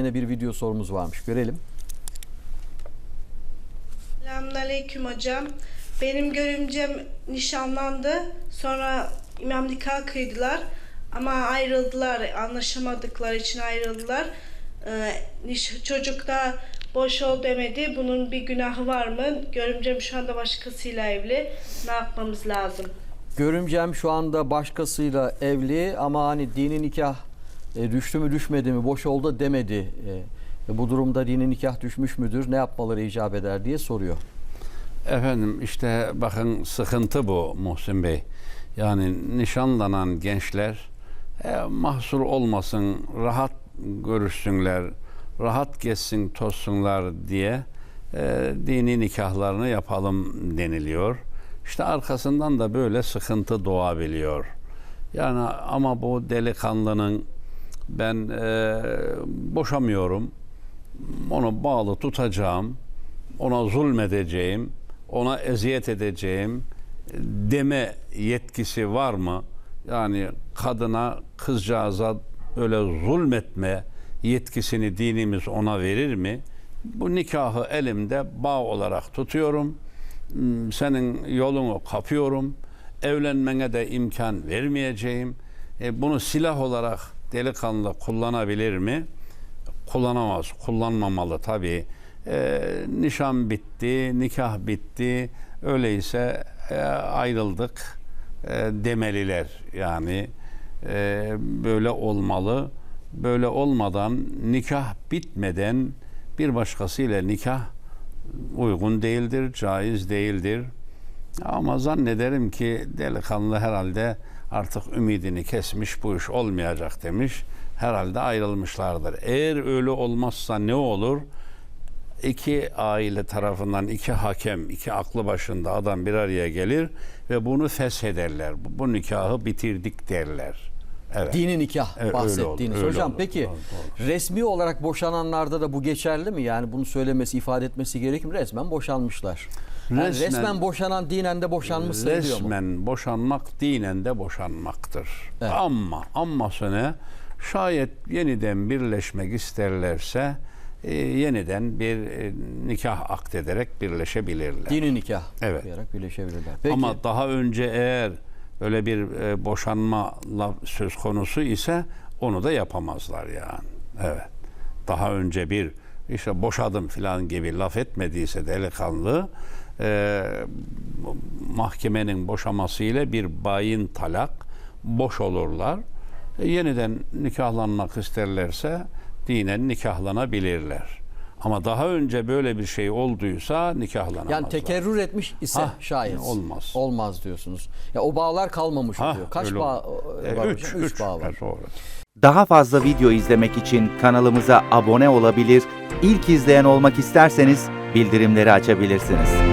yine bir video sorumuz varmış. Görelim. Selamünaleyküm hocam. Benim görümcem nişanlandı. Sonra imam nikah kıydılar. Ama ayrıldılar. Anlaşamadıkları için ayrıldılar. Ee, çocuk da boş ol demedi. Bunun bir günahı var mı? Görümcem şu anda başkasıyla evli. Ne yapmamız lazım? Görümcem şu anda başkasıyla evli ama hani dini nikah e, düştü mü düşmedi mi boş oldu demedi. E, bu durumda dini nikah düşmüş müdür? Ne yapmaları icap eder diye soruyor. Efendim işte bakın sıkıntı bu Muhsin Bey. Yani nişanlanan gençler e, mahsur olmasın, rahat görüşsünler, rahat geçsin, tozsunlar diye e, dini nikahlarını yapalım deniliyor. İşte arkasından da böyle sıkıntı doğabiliyor. Yani ama bu delikanlının ben e, boşamıyorum, onu bağlı tutacağım, ona zulmedeceğim, ona eziyet edeceğim deme yetkisi var mı? Yani kadına, kızcağıza öyle zulmetme yetkisini dinimiz ona verir mi? Bu nikahı elimde bağ olarak tutuyorum. Hmm, Senin yolunu kapıyorum. Evlenmene de imkan vermeyeceğim. E, bunu silah olarak delikanlı kullanabilir mi? kullanamaz, kullanmamalı tabii. Ee, nişan bitti, nikah bitti. Öyleyse e, ayrıldık e, demeliler. Yani e, böyle olmalı. Böyle olmadan nikah bitmeden bir başkasıyla nikah uygun değildir, caiz değildir. Ama zannederim ki delikanlı herhalde artık ümidini kesmiş bu iş olmayacak demiş. Herhalde ayrılmışlardır. Eğer öyle olmazsa ne olur? İki aile tarafından iki hakem, iki aklı başında adam bir araya gelir ve bunu feshederler. Bu, bu nikahı bitirdik derler. Evet. Dini nikah Evet, öyle bahsettiğiniz. öyle Hocam olur. peki Doğru, doğru. resmi olarak boşananlarda da bu geçerli mi? Yani bunu söylemesi, ifade etmesi gerekir mi? Resmen boşanmışlar. Yani Resmen- resmen boşanan dinen de boşanmış sayılıyor mu? Resmen boşanmak dinen de boşanmaktır. Evet. Ama amasını şayet yeniden birleşmek isterlerse e, yeniden bir e, nikah akdederek birleşebilirler. Dini nikah Evet. yaparak birleşebilirler. Peki. Ama daha önce eğer öyle bir e, boşanma söz konusu ise onu da yapamazlar yani. Evet. Daha önce bir işte boşadım falan gibi laf etmediyse delikanlı e, mahkemenin boşamasıyla bir bayin talak boş olurlar. E, yeniden nikahlanmak isterlerse dinen nikahlanabilirler. Ama daha önce böyle bir şey olduysa nikahlanamazlar. yani tekerrür etmiş ise Hah, şayet. olmaz. Olmaz diyorsunuz. Ya o bağlar kalmamış Hah, oluyor. Kaç bağ e, E, var üç? Üç üç. bağ var. Evet, doğru. Daha fazla video izlemek için kanalımıza abone olabilir, ilk izleyen olmak isterseniz bildirimleri açabilirsiniz.